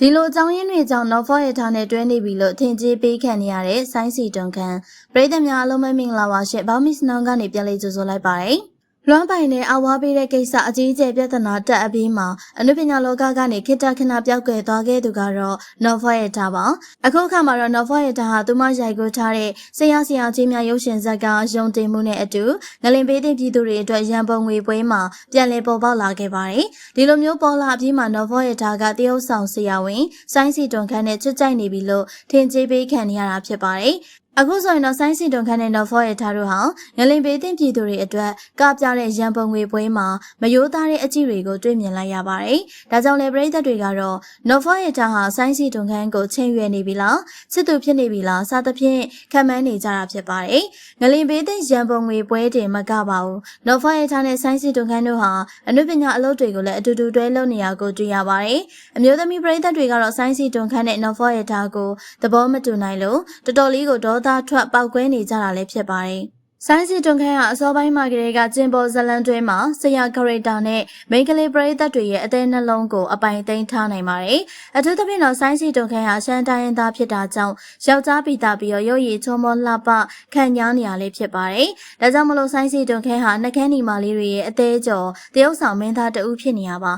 ဒီလိုအကြောင်းရင်းတွေကြောင့် Novel ရထားနဲ့တွဲနေပြီလို့ထင်ကြီးပေးခံနေရတဲ့ဆိုင်းစီတွန်ခန်ပရိသတ်များအားလုံးပဲမင်္ဂလာပါရှင့်ဘောင်းမစ်နောင်ကနေပြန်လေးကြိုဆိုလိုက်ပါတယ် လွမ်းပိုင်နဲ့အဝါပေးတဲ့ကိစ္စအကြီးအကျယ်ပြဿနာတက်အပြီးမှာအနုပညာလောကကနေခိတ္တခဏပြောက်ကွယ်သွားခဲ့သူကတော့ Novel ရထားပါအခုအခါမှာတော့ Novel ရထားဟာသူမရိုက်ကူးထားတဲ့ဆရာဆရာကြီးများရုပ်ရှင်ဇာတ်ကားယုံတင်မှုနဲ့အတူငလင်ပေးတဲ့ပြည်သူတွေအတွက်ရန်ပုံငွေပွဲမှာပြန်လည်ပေါ်ပေါက်လာခဲ့ပါတယ်ဒီလိုမျိုးပေါ်လာပြီးမှ Novel ရထားကတရုတ်ဆောင်ဆရာဝန်ဆိုင်းစီတွန်ခန်းနဲ့ချစ်ကြိုက်နေပြီလို့ထင်ကြေးပေးခံနေရတာဖြစ်ပါတယ် အခုဆိုရင်တော့ဆိုင်းစီတွန်ခန်းနဲ့နော်ဖော့ရထားတို့ဟာငလင်ပေးတင်ပြည်သူတွေအတွက်ကပြတဲ့ရန်ပုံငွေပွဲမှာမယိုးသားတဲ့အကြည့်တွေကိုတွေ့မြင်လိုက်ရပါတယ်။ဒါကြောင့်လေပရိသတ်တွေကတော့နော်ဖော့ရထားဟာဆိုင်းစီတွန်ခန်းကိုချိန်ရွယ်နေပြီလားချစ်သူဖြစ်နေပြီလားစသဖြင့်ခံမှန်းနေကြတာဖြစ်ပါတယ်။ငလင်ပေးတင်ရန်ပုံငွေပွဲတင်မကပါဘူး။နော်ဖော့ရထားနဲ့ဆိုင်းစီတွန်ခန်းတို့ဟာအနုပညာအလုပ်တွေကိုလည်းအတူတူတွဲလုပ်နေရကိုတွေ့ရပါတယ်။အမျိုးသမီးပရိသတ်တွေကတော့ဆိုင်းစီတွန်ခန်းနဲ့နော်ဖော့ရထားကိုသဘောမတူနိုင်လို့တော်တော်လေးကိုဒေါသထွက်ပောက်ကွဲနေကြတာလည်းဖြစ်ပါတယ်။ဆိုင်းစီတွန်ခန်းကအစောပိုင်းမှာကလေးကကျင်ပေါ်ဇလန်တွဲမှာဆရာခရီတာနဲ့မိန်းကလေးပရိသတ်တွေရဲ့အသေးနှလုံးကိုအပိုင်သိမ်းထားနိုင်ပါတယ်။အထူးသဖြင့်တော့ဆိုင်းစီတွန်ခန်းဟာရှမ်းတိုင်းရင်းသားဖြစ်တာကြောင့်ယောက်ျားပိတာပြီးတော့ရုပ်ရည်ချုံမောလှပခံညားနေရလေးဖြစ်ပါတယ်။ဒါကြောင့်မလို့ဆိုင်းစီတွန်ခန်းဟာနှကန်းနီမာလေးတွေရဲ့အသေးကျော်တရုပ်ဆောင်မင်းသားတဦးဖြစ်နေရပါ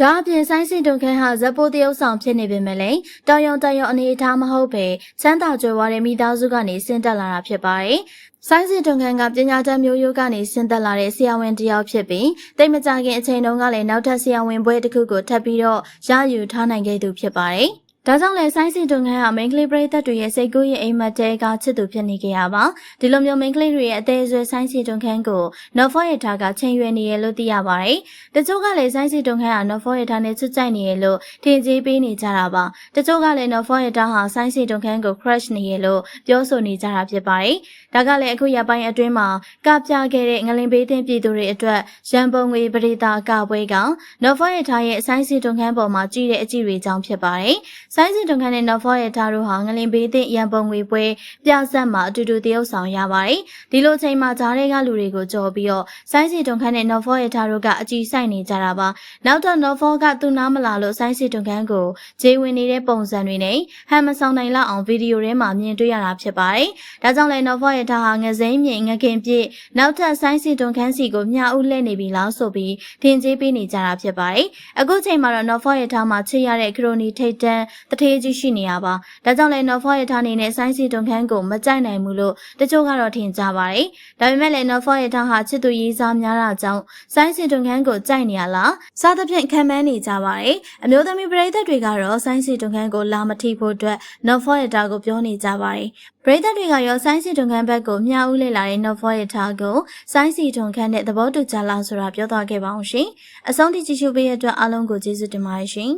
ဒါအပြင်ဆိုင်းစင်တုန်ခန်းဟာဇက်ပိုးတရုပ်ဆောင်ဖြစ်နေပေမဲ့လည်းတောင်ယုံတန်ယုံအနေအထားမဟုတ်ပဲချမ်းသာကြွယ်ဝတဲ့မိသားစုကနေဆင်းသက်လာတာဖြစ်ပါတယ်။ဆိုင်းစင်တုန်ခန်းကပညာတတ်မျိုးရိုးကနေဆင်းသက်လာတဲ့ဆရာဝန်တစ်ယောက်ဖြစ်ပြီးတိတ်မကြခင်အချိန်တုန်းကလည်းနောက်ထပ်ဆရာဝန်ဘွဲတစ်ခုကိုထပ်ပြီးတော့ရယူထားနိုင်ခဲ့သူဖြစ်ပါတယ်။ ဒါကြောင့်လဲဆိုင်းစင်တွန်ခန်းဟာမိန်းကလေးပရိသတ်တွေရဲ့စိတ်ကူးရင်အိမ်မက်တဲကချစ်သူဖြစ်နေကြရပါဒီလိုမျိုးမိန်းကလေးတွေရဲ့အသေးအဆွဲဆိုင်းစင်တွန်ခန်းကိုနော်ဖော့ရထားကချိန်ရွယ်နေရလို့သိရပါတယ်တချို့ကလည်းဆိုင်းစင်တွန်ခန်းဟာနော်ဖော့ရထားနဲ့ချစ်ကြိုက်နေရလို့ထင်ကြီးပေးနေကြတာပါတချို့ကလည်းနော်ဖော့ရထားဟာဆိုင်းစင်တွန်ခန်းကို crush နေရလို့ပြောဆိုနေကြတာဖြစ်ပါတယ်ဒါကလည်းအခုရပိုင်းအတွင်းမှာကပြခဲ့တဲ့ငလင်ပေးတဲ့ပြည်သူတွေအတွက်ရန်ပုံငွေပရိသကပွဲကနော်ဖော့ရထားရဲ့ဆိုင်းစင်တွန်ခန်းပေါ်မှာကြည့်တဲ့အကြည့်တွေကြောင့်ဖြစ်ပါတယ်ဆိုင်းစင်တွန်ခန်းနဲ့နော်ဖော့ရဲ့ထားတို့ဟာငလင်ပေးတဲ့ရန်ပုံငွေပွဲပြဆက်မှာအတူတူတရုပ်ဆောင်ရပါတယ်။ဒီလိုချိန်မှာဂျားတွေကလူတွေကိုကြော်ပြီးတော့ဆိုင်းစင်တွန်ခန်းနဲ့နော်ဖော့ရဲ့ထားတို့ကအကြည့်ဆိုင်နေကြတာပါ။နောက်တော့နော်ဖော့ကသူနားမလာလို့ဆိုင်းစင်တွန်ခန်းကိုဂျေးဝင်နေတဲ့ပုံစံတွေနဲ့ဟန်မဆောင်နိုင်လောက်အောင်ဗီဒီယိုထဲမှာမြင်တွေ့ရတာဖြစ်ပါတယ်။ဒါကြောင့်လည်းနော်ဖော့ရဲ့ထားဟာငစိမ့်မြင့်ငခင်ပြည့်နောက်ထပ်ဆိုင်းစင်တွန်ခန်းစီကိုမျှဥလှည့်နေပြီလားဆိုပြီးထင်ကြီးပေးနေကြတာဖြစ်ပါတယ်။အခုချိန်မှာတော့နော်ဖော့ရဲ့ထားမှာချစ်ရတဲ့ခရိုနီထိတ်တန်းတထေးကြီးရှိနေရပါဒါကြောင့်လည်းနော်ဖော့ရထားအနေနဲ့ဆိုင်းစီတွန်ခန်းကိုမကြိုက်နိုင်ဘူးလို့တချို့ကတော့ထင်ကြပါတယ်ဒါပေမဲ့လည်းနော်ဖော့ရထားဟာချစ်သူရေးစားများတာကြောင့်ဆိုင်းစီတွန်ခန်းကိုကြိုက်နေရလားစားသဖြင့်ခံမှန်းနေကြပါတယ်အမျိုးသမီးပရိသတ်တွေကတော့ဆိုင်းစီတွန်ခန်းကိုလာမထိဖို့အတွက်နော်ဖော့ရထားကိုပြောနေကြပါတယ်ပရိသတ်တွေကရောဆိုင်းစီတွန်ခန်းဘက်ကိုမျှဦးလေလာတဲ့နော်ဖော့ရထားကိုဆိုင်းစီတွန်ခန်းနဲ့သဘောတူကြလားဆိုတာပြောသွားခဲ့ပါအောင်ရှင်အဆုံးထိကြည့်ရှုပေးရတဲ့အတွက်အားလုံးကိုကျေးဇူးတင်ပါတယ်ရှင်